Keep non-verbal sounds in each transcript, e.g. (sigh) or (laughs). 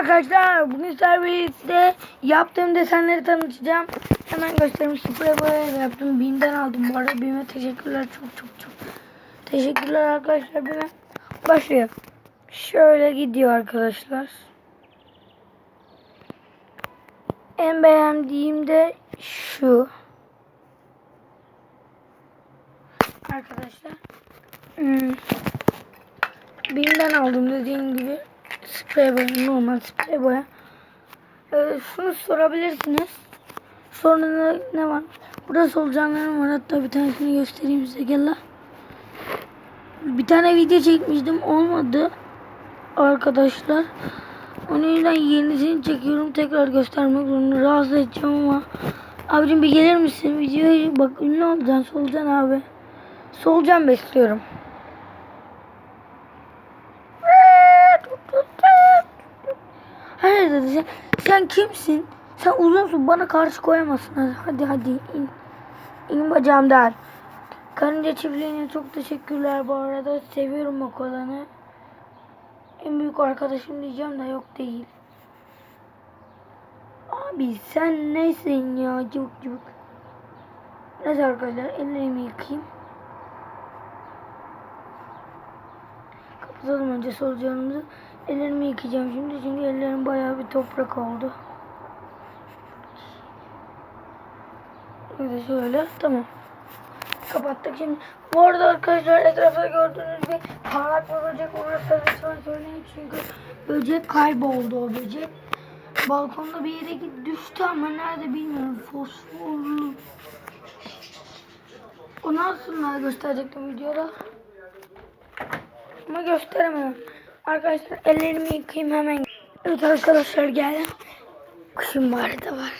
arkadaşlar. Bugün serviste yaptığım desenleri tanıtacağım. Hemen göstereyim. Sprey boyayla yaptım. Bim'den aldım bu arada. Bim'e teşekkürler. Çok çok çok. Teşekkürler arkadaşlar. Bim'e. Başlıyor. Şöyle gidiyor arkadaşlar. En beğendiğim de şu. Arkadaşlar. Hmm. Bim'den aldım dediğim gibi sprey normal sprey boya. Ee, şunu sorabilirsiniz. Sonra ne, var? Burada solucanlarım var. Hatta bir tanesini göstereyim size. Gel. Bir tane video çekmiştim. Olmadı. Arkadaşlar. Onun yüzden yenisini çekiyorum. Tekrar göstermek zorunda. Rahatsız edeceğim ama. Abicim bir gelir misin? Videoya bak ünlü olacaksın. Solucan abi. Solucan besliyorum. Dedi sen, kimsin? Sen uzunsun bana karşı koyamazsın. Hadi hadi, in. İn bacağımdan. Karınca çiftliğine çok teşekkürler bu arada. Seviyorum o kolanı. En büyük arkadaşım diyeceğim de yok değil. Abi sen nesin ya cıvık cıvık. Neyse arkadaşlar ellerimi yıkayayım. Kapatalım önce solucanımızı. Ellerimi yıkayacağım şimdi çünkü ellerim bayağı bir toprak oldu. Böyle şöyle tamam. Kapattık şimdi. Bu arada arkadaşlar etrafta gördüğünüz bir parlak bir böcek orası lütfen söyleyin çünkü böcek kayboldu o böcek. Balkonda bir yere düştü ama nerede bilmiyorum fosforlu. Onu aslında gösterecektim videoda. Ama gösteremem. Arkadaşlar ellerimi yıkayayım hemen. Evet arkadaşlar geldim. Kuşum var da var.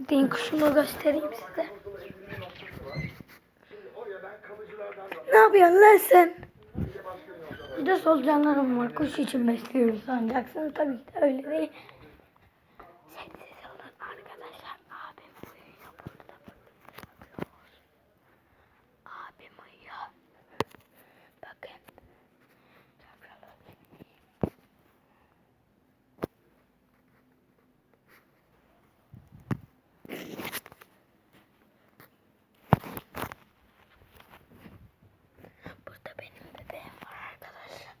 Bekleyin kuşumu göstereyim size. Ne yapıyorsun lan sen? Bir de solucanlarım var. Kuş için besliyoruz sanacaksınız. Tabii ki de öyle değil. Sessiz olun arkadaşlar. Abim uyuyor burada. Abim uyuyor. Bakın. Burada benim bebeğim var arkadaşlar.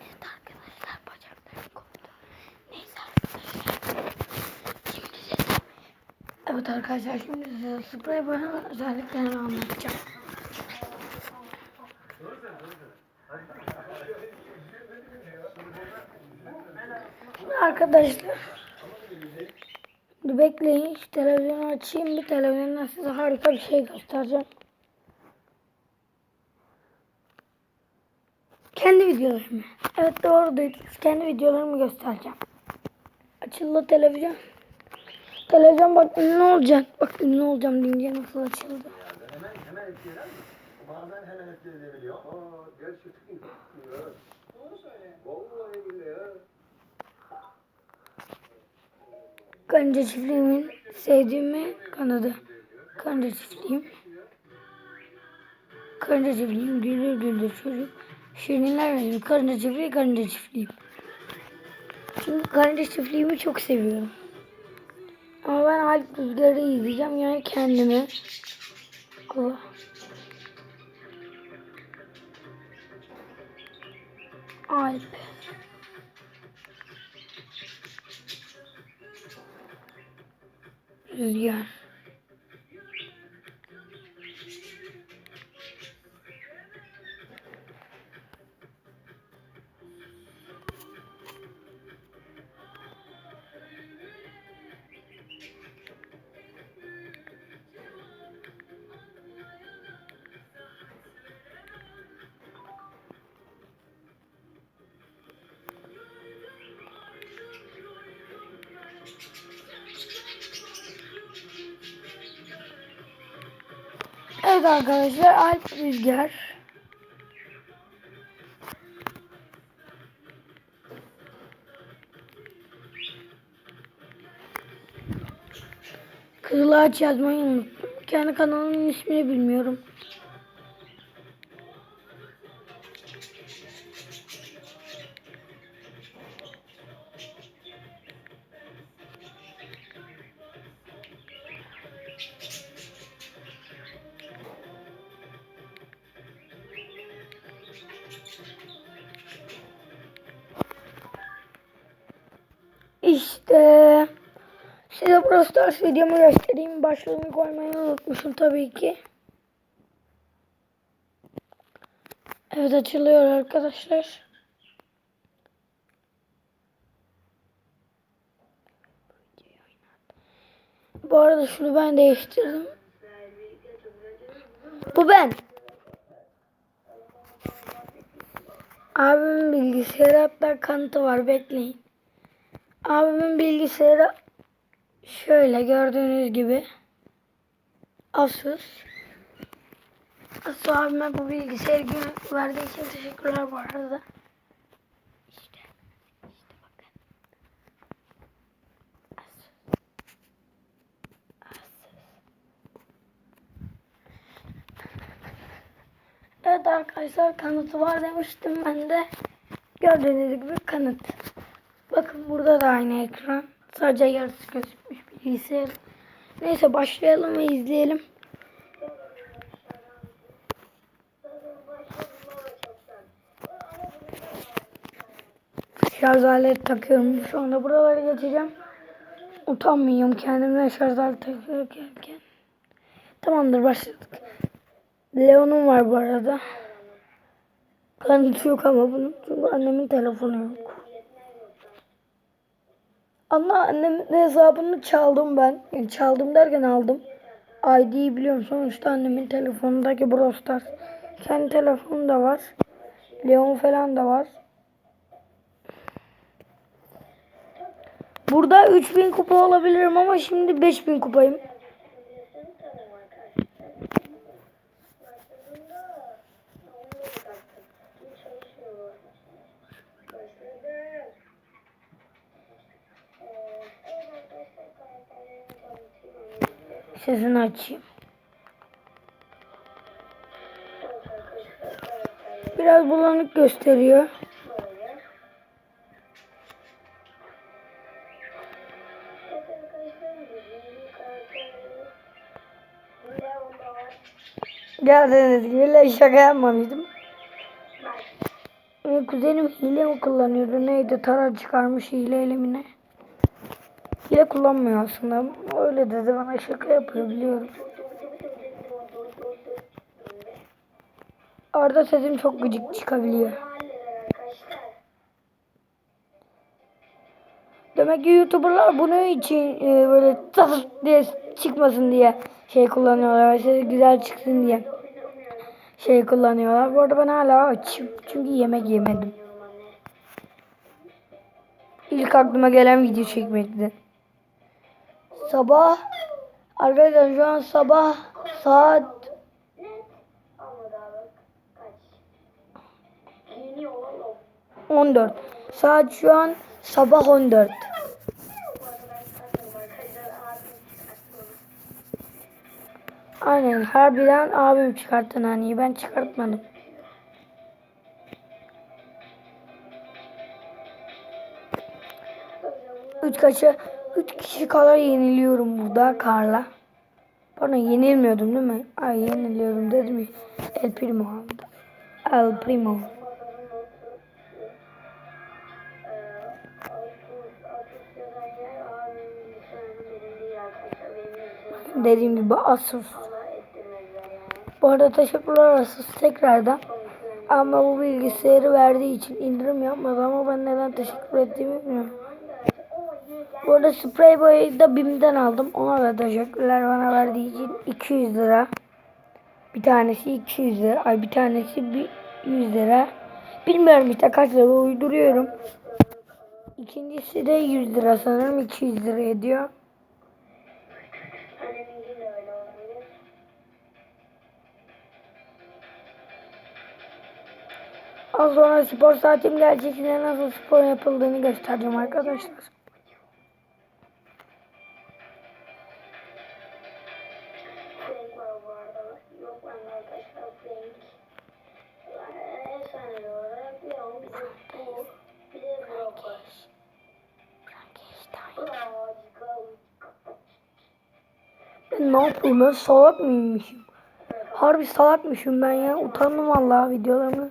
Evet arkadaşlar bacaklarım koptu. Neyse arkadaşlar. Şimdi size Evet arkadaşlar şimdi size sprey boyanın özelliklerini anlatacağım. Şimdi arkadaşlar bekleyin şu televizyonu açayım bir televizyondan size harika bir şey göstereceğim. Kendi videolarımı. Evet doğru duydunuz. Kendi videolarımı göstereceğim. Açıldı televizyon. Televizyon bak ünlü olacak. Bak ünlü olacağım deyince nasıl açıldı. Hemen hemen etkiler. Bazen hemen etkilenebiliyor. Aa, gerçekten. Doğru söyle. Kanca çiftliğimin sevdiğimi kanadı. Kanca çiftliğim. Karınca çiftliğim. Güldür güldür çocuk. Şirinler verir. Karınca çiftliği, karınca çiftliğim. Çünkü karınca çiftliğimi çok seviyorum. Ama ben Alp Rüzgar'ı izleyeceğim yani kendime. Allah. Alp. Rüzgar. Evet arkadaşlar Alp Rüzgar. Kızılağaç yazmayı unuttum. Kendi kanalımın ismini bilmiyorum. İşte size Brawl Stars videomu göstereyim. Başlığını koymayı unutmuşum tabii ki. Evet açılıyor arkadaşlar. Bu arada şunu ben değiştirdim. Bu ben. Abimin bilgisayarı hatta kanıtı var bekleyin. Abimin bilgisayarı şöyle gördüğünüz gibi Asus. Asus abime bu bilgisayarı verdiği için teşekkürler bu arada. İşte, işte bakın. Asus. Asus. Evet arkadaşlar kanıtı var demiştim ben de. Gördüğünüz gibi kanıt. Bakın burada da aynı ekran. Sadece yarısı gözükmüş bilgisayar. Neyse başlayalım ve izleyelim. Şarj aleti takıyorum. Şu anda buraları geçeceğim. Utanmıyorum kendimden şarj aleti takırken. Tamamdır başladık. Leon'um var bu arada. Kanıtı yok ama bunun. Çünkü annemin telefonu yok. Ama annemin hesabını çaldım ben. Çaldım derken aldım. ID'yi biliyorum. Sonuçta annemin telefonundaki Brawl Stars. Kendi telefonu da var. Leon falan da var. Burada 3000 kupa olabilirim ama şimdi 5000 kupayım. Sesini açayım. Biraz bulanık gösteriyor. Gördüğünüz gibi la şaka yapmamıştım. Kuzenim hile mi kullanıyordu? Neydi? Tarar çıkarmış hile elimine. Hile kullanmıyor aslında. Öyle dedi bana şaka yapıyor biliyorum. Arada sesim çok gıcık çıkabiliyor. Demek ki YouTuber'lar bunun için e, böyle tıs diye çıkmasın diye şey kullanıyorlar. Şey güzel çıksın diye şey kullanıyorlar. Bu arada ben hala açım. Çünkü yemek yemedim. İlk aklıma gelen video çekmekti. Sabah arkadaşlar şu an sabah saat 14. Saat şu an sabah 14. Aynen harbiden abim çıkarttı naniyi ben çıkartmadım. Üç kaçı üç kişi kadar yeniliyorum burada karla. Pardon yenilmiyordum değil mi? Ay yeniliyorum dedim. El Primo. El Primo. Dediğim gibi Asus. Bu arada teşekkürler Asus tekrardan. Ama bu bilgisayarı verdiği için indirim yapmadı ama ben neden teşekkür ettiğimi bilmiyorum. Bu arada sprey boyayı da BİM'den aldım. Ona da teşekkürler bana verdiği için 200 lira. Bir tanesi 200 lira. Ay bir tanesi bir 100 lira. Bilmiyorum işte kaç lira uyduruyorum. İkincisi de 100 lira sanırım 200 lira ediyor. Az sonra spor saatim. Size nasıl spor yapıldığını göstereceğim arkadaşlar. Bende arkadaşlar Frank. Yani efsane olarak bir bu. Bir. Ben ne yapıyorum ben salak mıymışım? Harbi salakmışım ben ya. Utandım vallahi videolarımı.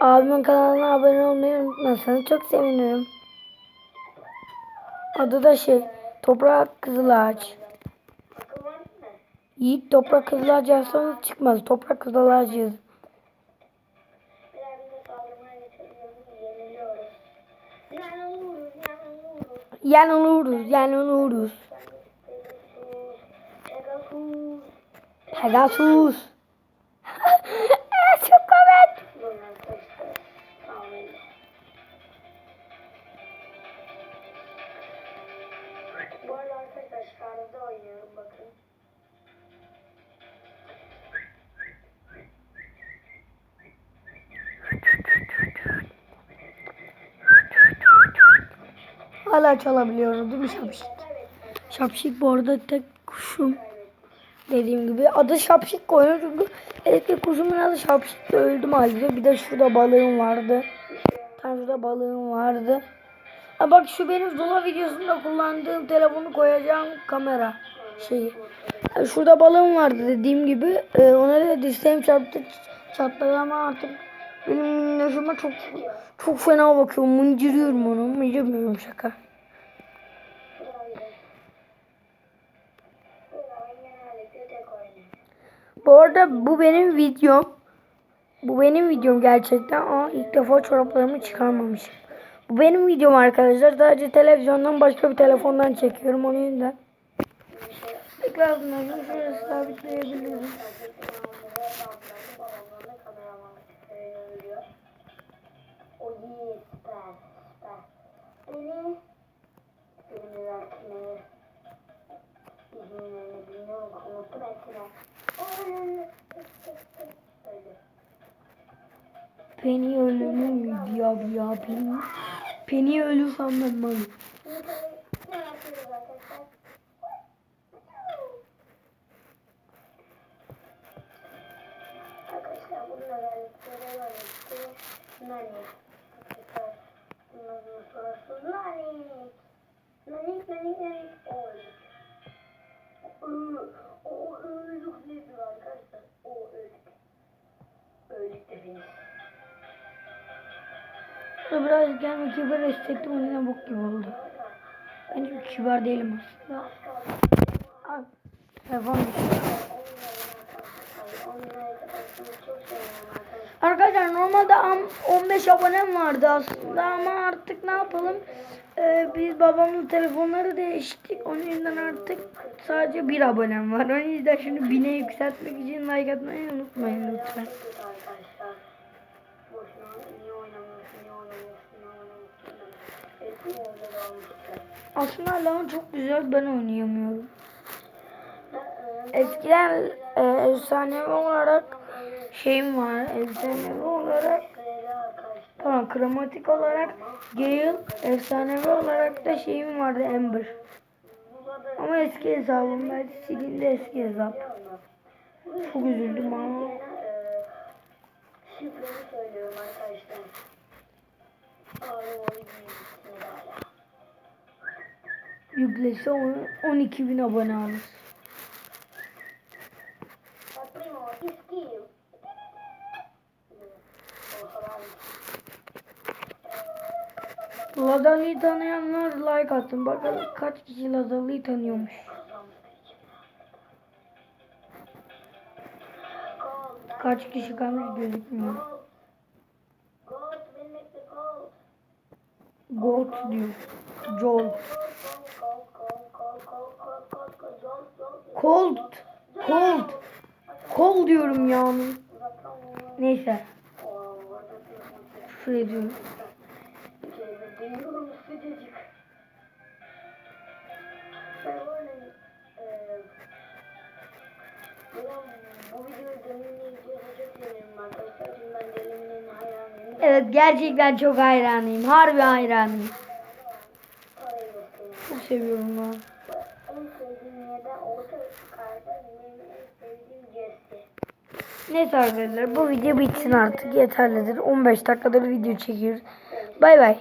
Abimin kanalına abone olmayı unutmazsanız çok sevinirim. Adı da şey Toprak Kızılağaç. Yiğit Toprak Kızılağaç yazsanız çıkmaz. Toprak Kızılağaç yazın. Yanılıyoruz, yanılıyoruz. Pegasus. (laughs) Çok komik. Bu arada arkadaşlar şarjda oynuyorum bakın. Hala çalabiliyorum değil mi Şapşik? Şapşik bu arada tek kuşum. Dediğim gibi adı Şapşik koyuyor çünkü eski kuşumun adı Şapşik de öldü maalesef. Bir de şurada balığım vardı. Tam şurada balığım vardı. Ha bak şu benim Zula videosunda kullandığım telefonu koyacağım kamera şeyi. Ha, Şurada balığım vardı dediğim gibi. Ee, ona da dirseğim çarptı çatladı ama artık benim minnoşuma çok çok fena bakıyorum. Mıncırıyorum onu. Mıncırmıyorum şaka. Bu arada bu benim videom. Bu benim videom gerçekten ama ilk defa çoraplarımı çıkarmamışım. Bu benim videom arkadaşlar. Sadece televizyondan başka bir telefondan çekiyorum onun yüzden. Tekrar şöyle sabitleyebilirim. O iyi, süper, süper. Beni, beni vertmeyi, izinlerini bilmiyorum, unuttum hepsine. Öyle. Beni ölümü ya ya beni. Beni ölü sandım bana. Sonra biraz gelme kibar hissettim o bok gibi oldu. Ben çok kibar değilim aslında. Al. Telefon. Arkadaşlar normalde am- 15 abonem vardı aslında ama artık ne yapalım? Ee, biz babamın telefonları değiştik. Onun yüzden artık sadece bir abonem var. O yüzden şunu bine yükseltmek için like atmayı unutmayın lütfen. Aslında Allah'ın çok güzel ben oynayamıyorum. Eskiden e, efsanevi olarak şeyim var. Efsanevi olarak. Tamam kromatik olarak Gale, efsanevi olarak da şeyim vardı Ember. Ama eski hesabımdaydı. Silindi eski hesap. Çok üzüldüm ama. Şifremi söylüyorum arkadaşlar. Yüklese on- 12 bin abone alır. Lazali'yi tanıyanlar like atın. Bakalım kaç kişi Lazali'yi tanıyormuş. Kaç kişi kalmış gözükmüyor. Gold, bilmekte gold. Gold diyor. Joel. Cold. Cold. Cold diyorum yani. Neyse. Küfür ediyorum. Evet gerçekten çok hayranıyım. Harbi hayranıyım. Çok seviyorum ben. Neyse arkadaşlar bu video bitsin artık yeterlidir. 15 dakikadır video çekiyoruz. Bay bay.